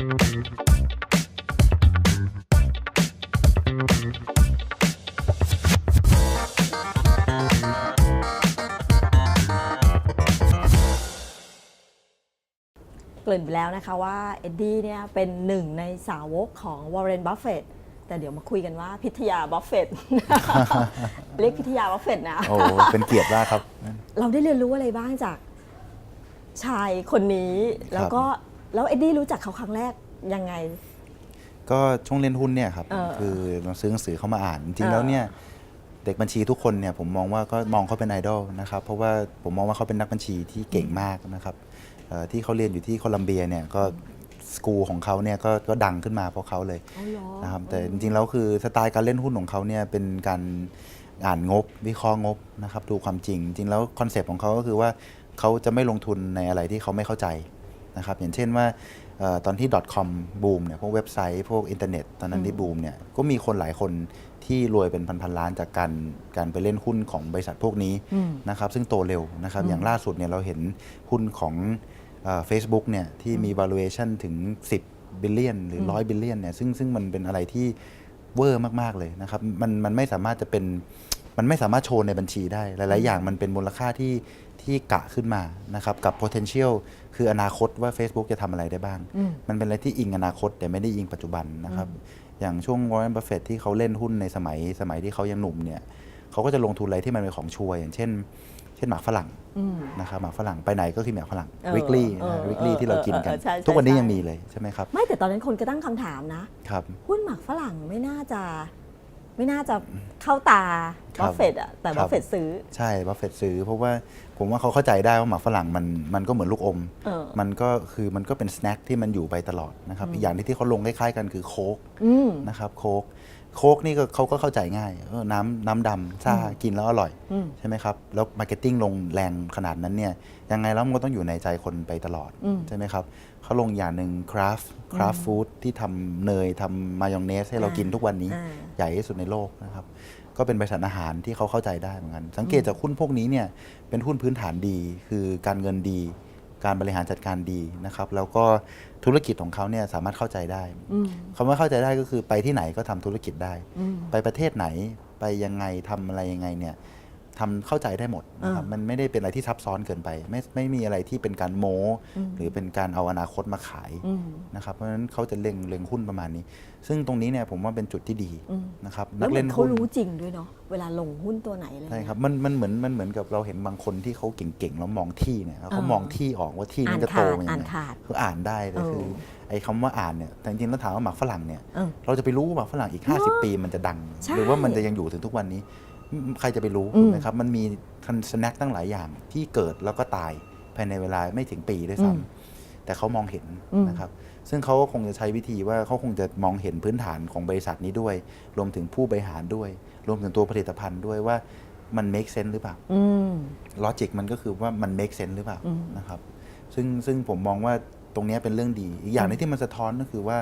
เกริ่นไปแล้วนะคะว่าเอ็ดดี้เนี่ยเป็นหนึ่งในสาวกของวอร์เรนบัฟเฟตแต่เดี๋ยวมาคุยกันว่าพิทยาบัฟเฟตเรียกพิทยาบัฟเฟตนะ โอ้เป็นเกียรติมากครับ เราได้เรียนรู้อะไรบ้างจากชายคนนี้ แล้วก็ แล้วเอ็ดดี้รู้จักเขาครั้งแรกยังไง ก็ช่วงเล่นหุ้นเนี่ยครับ เออคือเราซื้อหนังสือเขามาอ่าน จริงเออๆแล้วเนี่ยเด็กบัญชีทุกคนเนี่ยผมมองว่าก็มองเขาเป็นไอดอลนะครับเพราะว่าผมมองว่าเขาเป็นนักบัญชีที่เก่งมากนะครับเอ่อที่เขาเรียนอยู่ที่โคลัมเบียเนี่ยก็สกูลของเขาเนี่ยก็ก็ดังขึ้นมาเพราะเขาเลยเอาเหรอ นะครับแต่จริงๆแล้วคือสไตล์การเล่นหุ้นของเขาเนี่ยเป็นการอ่านงบวิเคราะห์งบนะครับดูความจริง จริงแล้วคอนเซปต์ของเขาก็คือว่าเขาจะไม่ลงทุนในอะไรที่เขาไม่เข้าใจ นะครับอย่างเช่นว่าเออตอนที่ .com บูมเนี่ยพวกเว็บไซต์พวกอินเทอร์เน็ตตอนนั้นที่บูมเนี่ยก็มีคนหลายคนที่รวยเป็นพันๆล้านจากการการไปเล่นหุ้นของบริษัทพวกนี้อืมนะครับซึ่งโตเร็วนะครับอย่างล่าสุดเนี่ยเราเห็นหุ้นของเฟซบุ๊กเนี่ยที่มี valuation ถึง 10 บิลเลียนหรือ 100 บิลเลียนเนี่ยซึ่งซึ่งมันเป็นอะไรที่เวอร์มาก ๆ เลยนะครับมันมันไม่สามารถจะเป็น มันไม่สามารถโชว์ในบัญชีได้ หลาย ๆ อย่างมันเป็นมูลค่าที่ที่กะขึ้นมานะครับกับ potential คืออนาคตว่า Facebook จะทำอะไรได้บ้างอืมมันเป็นอะไรที่อิงอนาคตแต่ไม่ได้อิงปัจจุบันนะครับ อย่างช่วง Warren Buffett ที่เขาเล่นหุ้นในสมัยสมัยที่เขายังหนุ่มเนี่ยเขาก็จะลงทุนอะไรที่มันเป็นของชัวร์อย่างเช่น เช่นหมากฝรั่งอืมนะครับหมากฝรั่งไปไหนก็คือหมากฝรั่งเออวิกลี่เออวิกลี่เออที่เรากินกันเออใช่ใช่ทุกวันนี้ใช่ยังมีเลยใช่ไหมครับไม่แต่ตอนนั้นคนก็ตั้งคำถามนะครับหุ้นหมักฝรั่งไม่น่าจะ ไม่น่าจะเข้าตาครับบัฟเฟตอะแต่ครับ บัฟเฟตซื้อ ใช่บัฟเฟตซื้อเพราะว่าผมว่าเขาเข้าใจได้ว่าหมากฝรั่งมันมันก็เหมือนลูกอม เออ มันก็คือมันก็เป็นสแน็คที่มันอยู่ไปตลอดนะครับอีกอย่างที่ที่เขาลงคล้ายๆกันคือโค้กอืม นะครับโค้ก โค้กนี่ก็เขาก็เข้าใจง่ายเออน้ำน้ำดำซ่ากินแล้วอร่อยอืม ใช่ไหมครับ แล้วมาร์เก็ตติ้งลงแรงขนาดนั้นเนี่ยยังไงแล้วมันก็ต้องอยู่ในใจคนไปตลอด อืม ใช่ไหมครับเขาลงอย่างหนึ่งคราฟคราฟฟู้ดที่ทำเนยทำมายองเนสให้เรากินทุกวันนี้ อ่า ใหญ่ที่สุดในโลกนะครับ ก็เป็นบริษัทอาหารที่เขาเข้าใจได้เหมือนกัน สังเกตจากหุ้นพวกนี้เนี่ยเป็นหุ้นพื้นฐานดี คือการเงินดี การบริหารจัดการดีนะครับ แล้วก็ธุรกิจของเขาเนี่ยสามารถเข้าใจได้อืมคำว่าเข้าใจได้ก็คือไปที่ไหนก็ทำธุรกิจได้อืมไปประเทศไหนไปยังไงทำอะไรยังไงเนี่ย ทำเข้าใจได้หมดนะครับอ่ามัมันไม่ได้เป็นอะไรที่ซับซ้อนเกินไป ไม่ไม่มีอะไรที่เป็นการโม้อืมหรือเป็นการเอาอนาคตมาขายอืมนะครับเพราะฉะนั้นเขาจะเล็งเล็งหุ้นประมาณนี้ ซึ่งตรงนี้เนี่ยผมว่าเป็นจุดที่ดีอืมนะครับแล้วเหมืเล่อนนเขาหุ้นรู้จริงด้วยเนาะเวลาลงหุ้นตัวไหนอะไรใช่เงี้ยครับมันมันเหมือนมันเหมือนกับเราเห็นบางคนที่เขาเก่งๆแล้วมองที่เนี่ยเขาอ่ามมองที่ออกว่าที่อ่านี้นจะโตขาดยังอ่านไงขาดคืออ่านได้แต่เออคือไอ้คำว่าอ่านเนี่ยแต่จริงๆแล้วถามว่าหมากฝรั่งเนี่ยเออเราจะไปรู้ว่าหมากฝรั่งอีก 50 ปีมันจะดังใช่หรือว่ามันจะยังอยู่ถึงทุกวันนี้อืม ใครจะไปรู้อืมนะครับ มันมีทันสแน็คตั้งหลายอย่างที่เกิดแล้วก็ตายภายในเวลาไม่ถึงปีด้วยซ้ำแต่เขามองเห็นอืมนะครับ ซึ่งเขาก็คงจะใช้วิธีว่าเขาคงจะมองเห็นพื้นฐานของบริษัทนี้ด้วย รวมถึงผู้บริหารด้วย รวมถึงตัวผลิตภัณฑ์ด้วยว่ามัน make sense หรือเปล่าอืมลอจิกมันก็คือว่ามัน make sense หรือเปล่าอืมนะครับ ซึ่งซึ่งผมมองว่าตรงเนี้ยเป็นเรื่องดี อีกอย่างหนึงที่มันสะท้อนก็คือว่า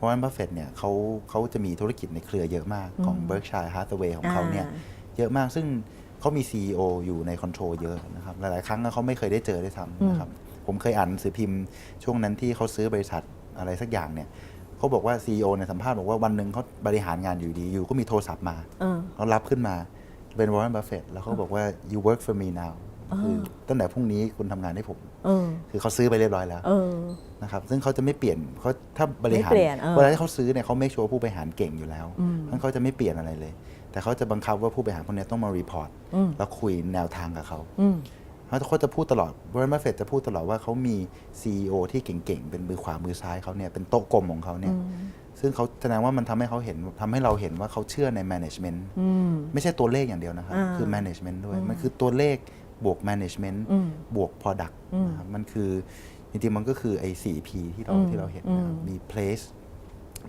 วอร์เรนบัฟเฟตเนี่ยเขาเขาจะมีธุรกิจในเครือเยอะมากของ Berkshire Hathaway ของเขาเนี่ยอ่า เยอะมาก ซึ่งเขามี CEO อยู่ในคอนโทรลเยอะนะครับ หลาย ๆ ครั้งเขาไม่เคยได้เจอด้วยซ้ำนะครับ ผมเคยอ่านหนังสือพิมพ์ช่วงนั้นที่เขาซื้อบริษัทอะไรสักอย่างเนี่ยเขาบอกว่า CEO ในสัมภาษณ์บอกว่าวันหนึ่งเขาบริหารงานอยู่ดีอยู่ก็มีโทรศัพท์มาเออเขารับขึ้นมาเป็นวอร์เรนบัฟเฟตแล้วเขาบอกว่า you work for me now คือตั้งแต่พรุ่งนี้คุณทำงานให้ผมเออคือเขาซื้อไปเรียบร้อยแล้วเออนะครับ ซึ่งเขาจะไม่เปลี่ยนเขาถ้าบริหารไม่เปลี่ยนเออเวลาที่เขาซื้อเนี่ยเขาไม่ชัวร์ผู้บริหารเก่งอยู่แล้วอืมเพราะเขาจะไม่เปลี่ยนอะไรเลย แต่เขาจะบังคับว่าผู้บริหารคนนี้ต้องมารีพอร์ตอืมแล้วคุยแนวทางกับเขาอืมเขาจะพูดตลอดวอร์เรนบัฟเฟตจะพูดตลอดว่าเขามี CEO ที่เก่งๆ เป็นมือขวามือซ้ายเขาเนี่ยเป็นโต๊ะกลมของเขาเนี่ยซึ่งเขาแสดงว่ามันทำให้เขาเห็นทำให้เราเห็นว่าเขาเชื่อใน management อืมไม่ใช่ตัวเลขอย่างเดียวนะครับอ่าคือ management ด้วย มันคือตัวเลขบวก management อืมบวก product อืมนะครับมันคือจริงๆมันก็คือไอ้ 4P ที่เราอืมที่เราเห็นนะครับอืมมี place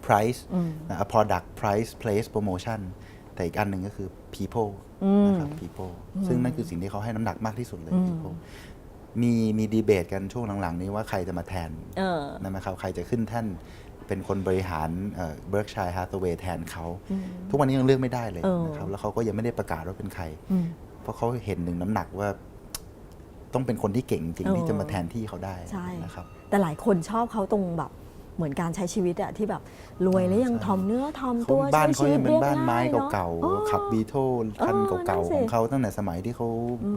price อืมนะ product price place promotion แต่อีกอันหนึ่งก็คือ people อืมนะครับ people ซึ่งนั่นคือสิ่งที่เขาให้น้ำหนักมากที่สุดเลยอืม people มีมีดีเบตกันช่วงหลังๆ นี้ว่าใครจะมาแทนเออนะครับใครจะขึ้นแท่านเป็นคนบริหารเบิร์กชัยฮา t เวย์แทนเขา ทุกวันนี้ยังเลือกไม่ได้เลยเออนะครับแล้วเขาก็ยังไม่ได้ประกาศว่าเป็นใครอืมเพราะเขาเห็นหนึ่งน้ำหนักว่าต้องเป็นคนที่เก่งจริงเออที่จะมาแทนที่เขาได้ใช่นะครับแต่หลายคนชอบเขาตรงแบบ เหมือนการใช้ชีวิตอะที่แบบรวยแล้วยังใช่ทอมเนื้อทอมเขาตัวบ้านใช้เขาชีวิยัตงเป็นเรียบบ้านไม้ง่ายเนอะเก่าอ๋อๆขับบีโทคันเออเก่านั่นสิๆของเขาตั้งแต่สมัยที่เขา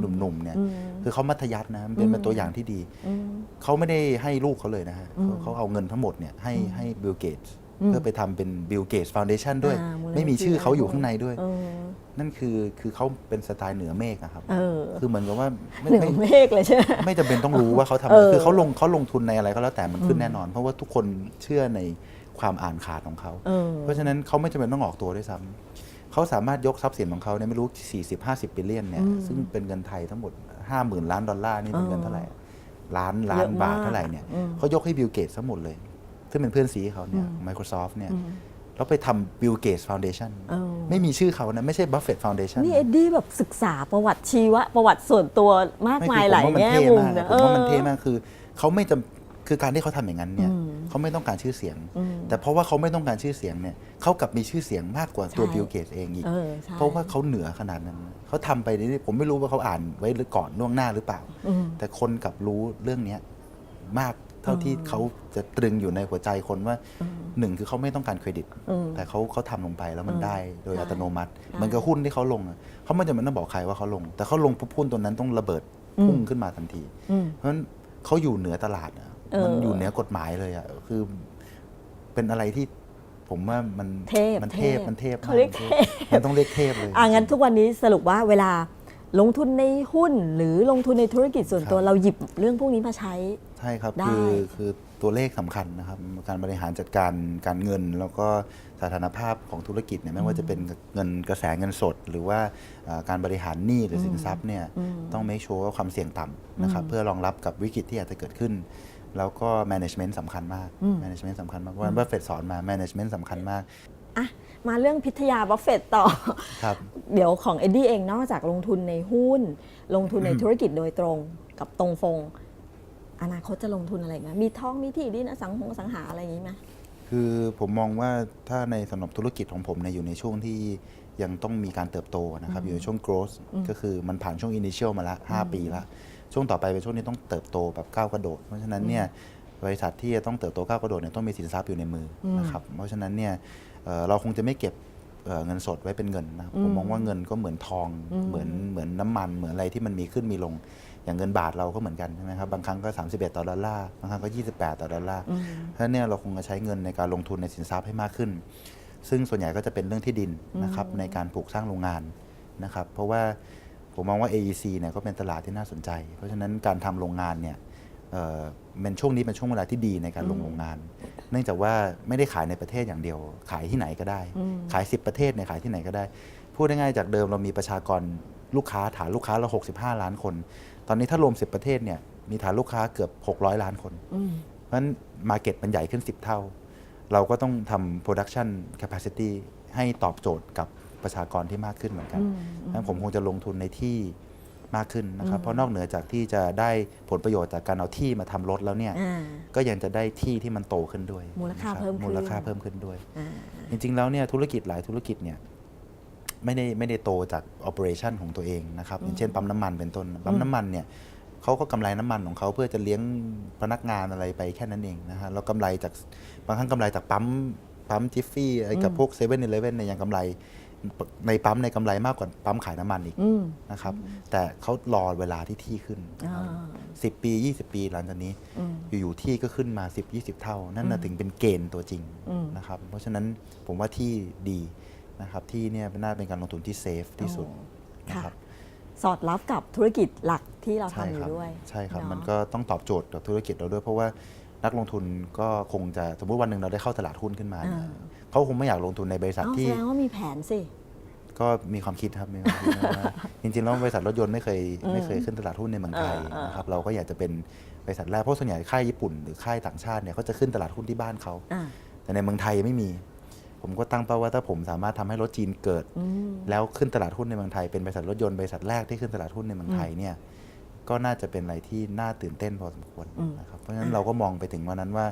หนุ่มๆเนี่ยอืมคือเขามัธยัสถ์นะมันเป็นอืมเป็นตัวอย่างที่ดีอืมเขาไม่ได้ให้ลูกเขาเลยนะฮะอืมเขาเขาเอาเงินทั้งหมดเนี่ยให้ให้บิลเกตอืม เพื่อไปทำเป็นบิลเกตฟ u n เดชันด้วย อ่ามูลนิธิไม่มีชื่อเขาอยู่ข้างในด้วย เออ นั่นคือคือเขาเป็นสไตล์เหนือเมฆอะครับเออ คือเหมือนกับว่าไม่เหนือไม่เมฆเลยใช่ไหม ไม่จำเป็นต้องรู้ว่าเขาทำเออะไรอคือเขาลงเขาลงทุนในอะไรก็แล้วแต่มันขึ้นแน่นอน เพราะว่าทุกคนเชื่อในความอ่านขาดของเขา เออ เพราะฉะนั้นเขาไม่จำเป็นต้องออกตัวด้วยซ้ำเขาสามารถยกทรัพย์สินของเขาเนี่ยไม่รู้ 40 50บิลเลียนเนี่ยอืมซึ่งเป็นเงินไทยทั้งหมด 50,000 ล้านดอลลาร์นี่เป็นเงินเท่าไหร่ ล้านล้าเยนอะมากบาทเท่าไหร่เนี่ยอืม เขายกให้บิลเกตทั้งหมดเลย ซึ่งเป็นเพื่อนซีเขาเนี่ยอืม Microsoft เนี่ยอืมแล้วไปทำบิลเกตฟ u n เดชันเออไม่มีชื่อเขานะ ไม่ใช่บัฟเฟตฟ u n เดชันนี่เอ็ดดี้แบบศึกษาประวัติชีวะ ประวัติส่วนตัวมากมายหลายแง่มุมนะผมว่ามันออเท่มากคือเขาไม่จำคือการที่เขาทำอย่างนั้นเนี่ยอืมเขาไม่ต้องการชื่อเสียงอืมแต่เพราะว่าเขาไม่ต้องการชื่อเสียงเนี่ยเขากลับมีชื่อเสียงมากกว่าตัวใช่บิลเกตเองอีกเออใช่เพราะว่าเขาเหนือขนาดนั้นเขาทำไปนี่ผมไม่รู้ว่าเขาอ่านไว้หรือก่อนล่วงหน้าหรือเปล่าอืมแต่คนกลับรู้เรื่องเนี้ยมาก เท่าที่เขาจะตรึงอยู่ในหัวใจคนว่าหนึ่งคือเขาไม่ต้องการเครดิตอืมแต่เขาเขาทำลงไปแล้วมันอืมได้โดยใช่อัตโนมัติใช่เหมือนกับหุ้นที่เขาลงอะเขาไม่จำเป็นต้องบอกใครว่าเขาลง แต่เขาลงปุ๊บหุ้นตัวนั้นต้องระเบิดพุ่งขึ้นมาทันทีอืมเพราะฉะนั้นเขาอยู่เหนือตลาดอะเออมันอยู่เหนือกฎหมายเลยอะคือเป็นอะไรที่ผมว่ามันเทพมันเทพมันเทพเขาเรียกมเทพมันต้องเรียกเทพเลยอะงั้นทุกวันนี้สรุปว่าเวลา ลงทุนในหุ้นหรือลงทุนในธุรกิจส่วนตัวครับเราหยิบเรื่องพวกนี้มาใช้ ใช่ครับได้ คือคือตัวเลขสำคัญนะครับ การบริหารจัดการการเงิน แล้วก็สถานภาพของธุรกิจเนี่ยไม่ว่าจะเป็นเงินกระแสเงินสด หรือว่าเอ่อการบริหารหนี้หรือสินทรัพย์เนี่ยต้อง make sure ว่าความเสี่ยงต่ำนะครับเพื่อรองรับกับวิกฤตที่อาจจะเกิดขึ้น แล้วก็ management สำคัญมาก management สำคัญมากว่าบัฟเฟตสอนมา management สำคัญมาก อะมาเรื่องพิทยาบัฟเฟตต่อ ครับ เดี๋ยวของเอ็ดดี้เองนอกจากลงทุนในหุ้น ลงทุนในธุรกิจโดยตรงกับตรงฟง อนาคตจะลงทุนอะไรอีกไหมมีทองมีที่ดินอสังหงสังหาอะไรอย่างนี้ไหมคือผมมองว่าถ้าในสำหรับธุรกิจของผมเนี่ยอยู่ในช่วงที่ยังต้องมีการเติบโตนะครับอยู่ในช่วง growth ก็คือมันผ่านช่วง initial มาละ5ปีละช่วงต่อไปเป็นช่วงที่ต้องเติบโตแบบก้าวกระโดด เพราะฉะนั้นเนี่ยบริษัทที่จะต้องเติบโตก้าวกระโดดเนี่ยต้องมีสินทรัพย์อยู่ในมืออนะครับเพราะฉะนั้นเนี่ย เอ่อเราคงจะไม่เก็บเอ่อเงินสดไว้เป็นเงินนะครับผมมองว่าเงินก็เหมือนทองเหมือนเหมือนน้ำมันเหมือนอะไรที่มันมีขึ้นมีลง อย่างเงินบาทเราก็เหมือนกันใช่ไหมครับบางครั้งก็ 31 ต่อดอลลาร์บางครั้งก็ 28 ต่อดอลลาร์เพราะฉะนั้นเนี่ยเราคงจะใช้เงินในการลงทุนในสินทรัพย์ให้มากขึ้น ซึ่งส่วนใหญ่ก็จะเป็นเรื่องที่ดินนะครับในการปลูกสร้างโรงงานนะครับเพราะว่าผมมองว่า AEC เนี่ยก็เป็นตลาดที่น่าสนใจ เพราะฉะนั้นการทำโรงงานเนี่ย เอ่อเป็นช่วงนี้เป็นช่วงเวลาที่ดีในการลงโรงงาน เนื่องจากว่าไม่ได้ขายในประเทศอย่างเดียว ขายที่ไหนก็ได้ ขาย 10 ประเทศเนี่ยขายที่ไหนก็ได้ พูดง่ายๆจากเดิมเรามีประชากรลูกค้าฐานลูกค้าเรา65 ล้านคน ตอนนี้ถ้ารวม 10 ประเทศเนี่ยมีฐานลูกค้าเกือบ 600 ล้านคน เพราะฉะนั้นมาเก็ตมันใหญ่ขึ้น 10 เท่า เราก็ต้องทำ production capacity ให้ตอบโจทย์กับประชากรที่มากขึ้นเหมือนกันงั้นผมคงจะลงทุนในที่ มากขึ้นนะครับ เพราะนอกเหนือจากที่จะได้ผลประโยชน์จากการเอาที่มาทำรถแล้วเนี่ยอ่าก็ยังจะได้ที่ที่มันโตขึ้นด้วยมูลค่านะครับเพิ่มขึ้นมูลค่าเพิ่มขึ้นด้วยอ่าจริงๆแล้วเนี่ยธุรกิจหลายธุรกิจเนี่ยไม่ได้ไม่ได้โตจาก operation ของตัวเองนะครับอย่างเช่นปั๊มน้ำมันเป็นต้นปั๊มน้ำมันเนี่ยเขาก็กำไรน้ำมันของเขาเพื่อจะเลี้ยงพนักงานอะไรไปแค่นั้นเองนะฮะแล้วกำไรจากบางครั้งกำไรจากปั๊มปั๊มจิฟฟี่อะไรกับพวกเซเว่นอีเลฟเว่นเนี่ยยังกำไร ในปั๊มในกำไรมากกว่าปั๊มขายน้ำมันอีกอืมนะครับ แต่เขารอเวลาที่ที่ขึ้นอ่าสิบปี 20 ปีหลังจากนี้ อยู่ๆที่ก็ขึ้นมา 10 20 เท่า นั่นนะถึงเป็นเกณฑ์ตัวจริงอืมนะครับ เพราะฉะนั้นผมว่าที่ดีนะครับที่เนี่ยน่าเป็นการลงทุนที่เซฟที่สุดนะค่ะครับสอดรับกับธุรกิจหลักที่เราใช่ทำอครัยู่ด้วย ใช่ครับเนาะมันก็ต้องตอบโจทย์กับธุรกิจเราด้วย เพราะว่า นักลงทุนก็คงจะสมมติวันหนึ่งเราได้เข้าตลาดหุ้นขึ้นมาเนี่ยเขาคงไม่อยากลงทุนในบริษัทเอ้าแสที่ดงว่ามีแผนสิ ก็มีความคิดครับมีความคิดว่าจริงๆแล้วบริษัทรถยนต์ไม่เคยไม่เคยขึ้นตลาดหุ้นในเมืองไทยเออเออนะครับเราก็อยากจะเป็นบริษัทแรกเพราะส่วนใหญ่ค่ายญี่ปุ่นหรือค่ายต่างชาติเนี่ยเขาจะขึ้นตลาดหุ้นที่บ้านเขาอ่า แต่ในเมืองไทยไม่มี ผมก็ตั้งเป้าว่าถ้าผมสามารถทำให้รถจีนเกิด อืม แล้วขึ้นตลาดหุ้นในเมืองไทยเป็นบริษัทรถยนต์บริษัทแรกที่ขึ้นตลาดหุ้นในเมืองไทยเนี่ย ก็น่าจะเป็นอะไรที่น่าตื่นเต้นพอสมควรอืมนะครับเพราะฉะนั้นเราก็มองไปถึงวันนั้นว่า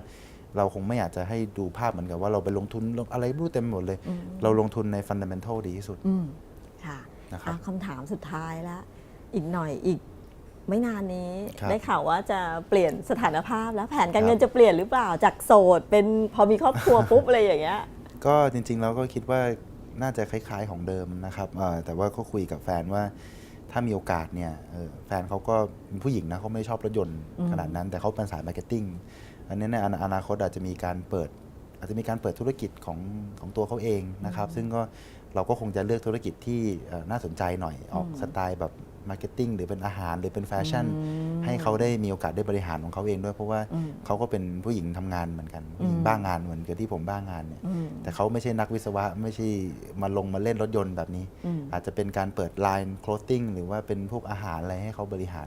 เราคงไม่อยากจะให้ดูภาพเหมือนกับว่าเราไปลงทุนลงอะไรไม่รู้เต็มไปหมดเลย เราลงทุนในฟันเดเมนทัลดีที่สุดอืมค่ะนะครับอะคำถามสุดท้ายแล้วอีกหน่อยอีกไม่นานนี้ครับได้ข่าวว่าจะเปลี่ยนสถานภาพแล้วแผนการครับเงินจะเปลี่ยนหรือเปล่าจากโสด เป็นพอมีครอบครัวปุ๊บอะไรอย่างเงี้ยก็จริงๆเราก็คิดว่าน่าจะคล้าย ๆของเดิมนะครับเอ่อแต่ว่าก็คุยกับแฟนว่า ถ้ามีโอกาสเนี่ยเอ่อแฟนเขาก็เป็นผู้หญิงนะเขาไม่ชอบรถยนต์ขนาดนั้น แต่เขาเป็นสายมาร์เก็ตติ้งอันนี้ในอนาอนาคตอาจจะมีการเปิด อาจจะมีการเปิดธุรกิจของของตัวเขาเองนะครับ ซึ่งก็เราก็คงจะเลือกธุรกิจที่เอ่อน่าสนใจหน่อยออกสไตล์แบบ มาร์เก็ตติ้งหรือเป็นอาหารหรือเป็นแฟชั่น ให้เขาได้มีโอกาสได้บริหารของเขาเองด้วย เพราะว่าเขาก็เป็นผู้หญิงทำงานเหมือนกันผู้หญิงบ้างงานเหมือนกับที่ผมบ้างงานเนี่ยแต่เขาไม่ใช่นักวิศวะไม่ใช่มาลงมาเล่นรถยนต์แบบนี้ อาจจะเป็นการเปิดไลน์ clothing หรือว่าเป็นพวกอาหารอะไรให้เขาบริหาร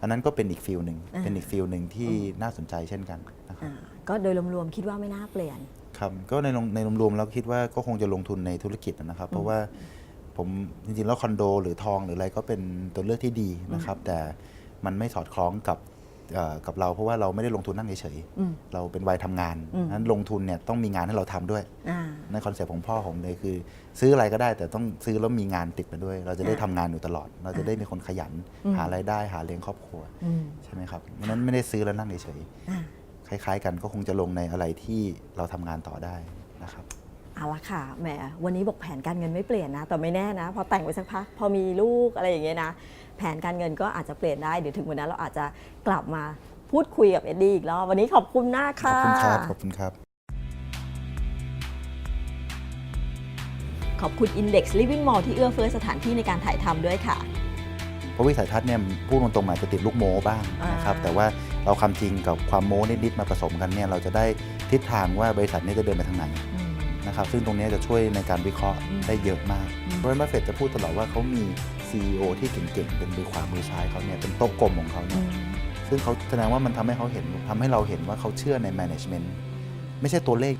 อันนั้นก็เป็นอีกฟิลหนึ่งเป็นอีกฟิลหนึ่งที่น่าสนใจเช่นกันนะครับอ่าก็โดยรวมๆคิดว่าไม่น่าเปลี่ยนครับก็ในลงในรวมๆเราคิดว่าก็คงจะลงทุนในธุรกิจนะครับ เพราะว่า ผมจริงๆแล้วคอนโด หรือทองหรืออะไรก็เป็นตัวเลือกที่ดีนะครับ แต่มันไม่สอดคล้องกับเอ่อกับเราเพราะว่าเราไม่ได้ลงทุนนั่งเฉยๆเราเป็นวัยทำงานนั้นลงทุนเนี่ยต้องมีงานให้เราทำด้วยอ่าในคอนเซปต์ของพ่อผมเลยคือ ซื้ออะไรก็ได้แต่ต้องซื้อแล้วมีงานติดมาด้วย เราจะได้ทำงานอยู่ตลอด เราจะได้มีคนขยัน หารายได้หาเลี้ยงครอบครัวใช่ไหมครับเพราะฉะนั้นไม่ได้ซื้อแล้วนั่งเฉยอ่าๆคล้าย ๆ กันก็คงจะลงในอะไรที่เราทำงานต่อได้นะครับ เอาละค่ะแหมวันนี้บอกแผนการเงินไม่เปลี่ยนนะ แต่ไม่แน่นะ พอแต่งไปสักพัก พอมีลูกอะไรอย่างเงี้ยนะ แผนการเงินก็อาจจะเปลี่ยนได้เดี๋ยวถึงวันนั้นเราอาจจะกลับมาพูดคุยกับเอ็ดดี้อีกรอบวันนี้ขอบคุณมากขอบค่ะ คุณครับ ขอบคุณครับ ขอบคุณ Index Living Mall ที่เอื้อเฟื้อสถานที่ในการถ่ายทำด้วยค่ะ เพราะวิสัยทัศน์เนี่ยพูดตรงๆอาจจะติดลูกโม้บ้างนะครับ อ่า แต่ว่าเราความจริงกับความโม้นิดๆมาผสมกันเนี่ยเราจะได้ทิศทางว่าบริษัทเนี้จะเดินไปทางไหนอืม นะครับซึ่งตรงนี้จะช่วยในการวิเคราะห์ได้เยอะมากเรนบัฟเฟตจะพูดตลอดว่าเขามี CEO ที่เก่งๆ เป็นมือขวามือซ้ายเขาเนี่ยเป็นโต๊ะกลมของเขาเนี่ยซึ่งเขาแสดงว่ามันทำให้เขาเห็นทำให้เราเห็นว่าเขาเชื่อในแมネจเมนต์ไม่ใช่ตัวเลข